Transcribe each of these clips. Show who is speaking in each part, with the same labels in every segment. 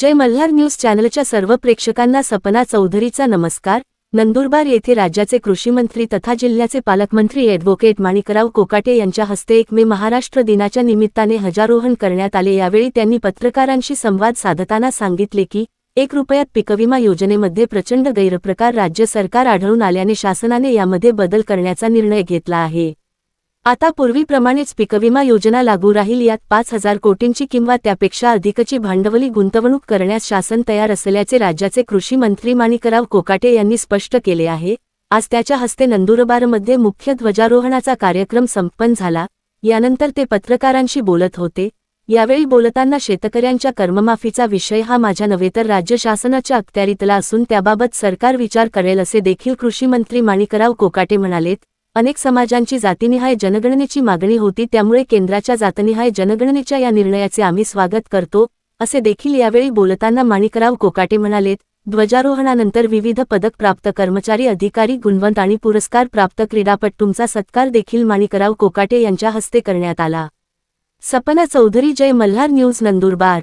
Speaker 1: जय Malhar news चॅनलच्या सर्व प्रेक्षकांना सपना चौधरीचा नमस्कार. नंदुरबार येथे राज्याचे कृषीमंत्री तथा जिल्ह्याचे पालकमंत्री ॲडव्होकेट माणिकराव कोकाटे यांच्या हस्ते एक मे महाराष्ट्र दिनाच्या निमित्ताने हजारोहण करण्यात आले. यावेळी त्यांनी पत्रकारांशी संवाद साधताना सांगितले की एक रुपयात पिकविमा योजनेमध्ये प्रचंड गैरप्रकार राज्य सरकार आढळून आल्याने शासनाने यामध्ये बदल करण्याचा निर्णय घेतला आहे. आता पूर्वीप्रमाणेच पिकविमा योजना लागू राहील. यात पाच हजार कोटींची किंवा त्यापेक्षा अधिकची भांडवली गुंतवणूक करण्यास शासन तयार असल्याचे राज्याचे कृषी मंत्री माणिकराव कोकाटे यांनी स्पष्ट केले आहे. आज त्याच्या हस्ते नंदुरबारमध्ये मुख्य ध्वजारोहणाचा कार्यक्रम संपन्न झाला. यानंतर ते पत्रकारांशी बोलत होते. यावेळी बोलताना शेतकऱ्यांच्या कर्ममाफीचा विषय हा माझ्या नव्हे तर राज्य शासनाच्या अखत्यारीतला असून त्याबाबत सरकार विचार करेल असे देखील कृषी मंत्री माणिकराव कोकाटे म्हणालेत. अनेक समाजांची जातीनिहाय जनगणनेची मागणी होती त्यामुळे केंद्राच्या जातनिहाय जनगणनेच्या या निर्णयाचे आम्ही स्वागत करतो असे देखील यावेळी बोलताना माणिकराव कोकाटे म्हणालेत. ध्वजारोहणानंतर विविध पदक प्राप्त कर्मचारी अधिकारी गुणवंत आणि पुरस्कार प्राप्त क्रीडापटूंचा सत्कार देखील माणिकराव कोकाटे यांच्या हस्ते करण्यात आला. सपना चौधरी जय मल्हार न्यूज नंदुरबार.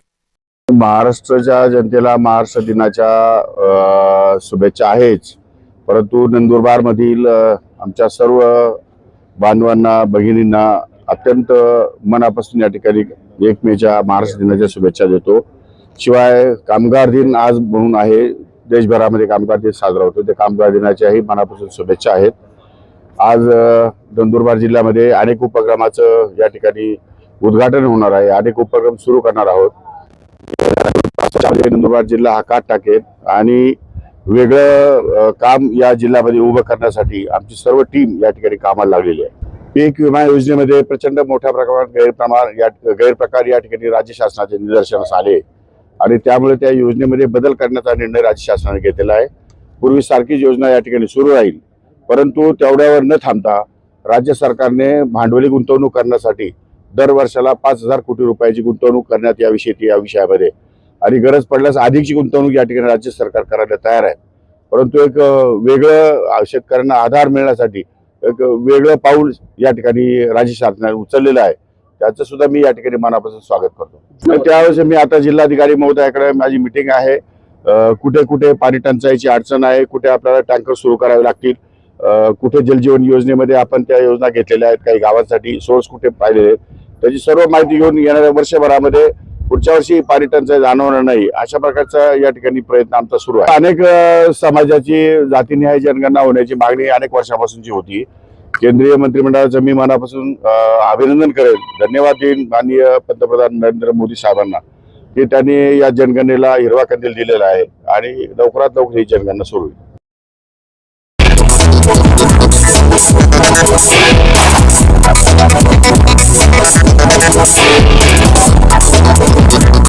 Speaker 2: महाराष्ट्राच्या जनतेला महाराष्ट्र दिनाच्या शुभेच्छा आहेच. परंतु नंदुरबारमधील आमच्या सर्व बांधवांना भगिनींना अत्यंत मनापासून या ठिकाणी एक मेच्या महाराष्ट्र दिनाच्या शुभेच्छा देतो. शिवाय कामगार दिन आज म्हणून आहे. देशभरामध्ये कामगार दिन साजरा होतो. त्या कामगार दिनाच्याही मनापासून शुभेच्छा आहेत. आज नंदुरबार जिल्ह्यामध्ये अनेक उपक्रमाचं या ठिकाणी उद्घाटन होणार आहे. अनेक उपक्रम सुरू करणार आहोत. नंदुरबार जिल्हा हा काट टाकेल आणि वेगळं काम या जिल्ह्यामध्ये उभं करण्यासाठी आमची सर्व टीम या ठिकाणी कामाला लागलेली आहे. पीक विमा योजनेमध्ये प्रचंड मोठ्या प्रमाणात गैरप्रमाण या गैरप्रकार या ठिकाणी राज्य शासनाचे निदर्शनास आले. आणि त्यामुळे त्या योजनेमध्ये बदल करण्याचा निर्णय राज्य शासनाने घेतलेला आहे. पूर्वी सारखीच योजना या ठिकाणी सुरू राहील. परंतु तेवढ्यावर न थांबता राज्य सरकारने भांडवली गुंतवणूक करण्यासाठी दर वर्षाला पाच हजार कोटी रुपयाची गुंतवणूक करण्यात याविषयी या विषयामध्ये आणि गरज पडल्यास अधिकची गुंतवणूक या ठिकाणी राज्य सरकार करायला तयार आहे. परंतु एक वेगळं शेतकऱ्यांना आधार मिळण्यासाठी एक वेगळं पाऊल या ठिकाणी राज्य शासनाने उचललेलं आहे. त्याचं सुद्धा मी या ठिकाणी मनापासून स्वागत करतो. त्यावेळेस मी आता जिल्हाधिकारी महोदयाकडे माझी मिटिंग आहे. कुठे कुठे पाणी टंचाईची अडचण आहे कुठे आपल्याला टँकर सुरू करावे लागतील कुठे जलजीवन योजनेमध्ये आपण त्या योजना घेतलेल्या आहेत काही गावांसाठी सोर्स कुठे पाहिलेले आहेत. त्याची सर्व माहिती घेऊन येणाऱ्या वर्षभरामध्ये पुढच्या वर्षी पाणी टंचाई जाणवणार नाही अशा प्रकारचा या ठिकाणी प्रयत्न आमचा सुरू आहे. अनेक समाजाची जातीनिहाय जनगणना होण्याची मागणी अनेक वर्षापासूनची होती. केंद्रीय मंत्रिमंडळाचं मी मनापासून अभिनंदन करेन धन्यवाद देईन माननीय पंतप्रधान नरेंद्र मोदी साहेबांना की त्यांनी या जनगणनेला हिरवा कंदील दिलेला आहे आणि लवकरात लवकर ही जनगणना सुरू होईल.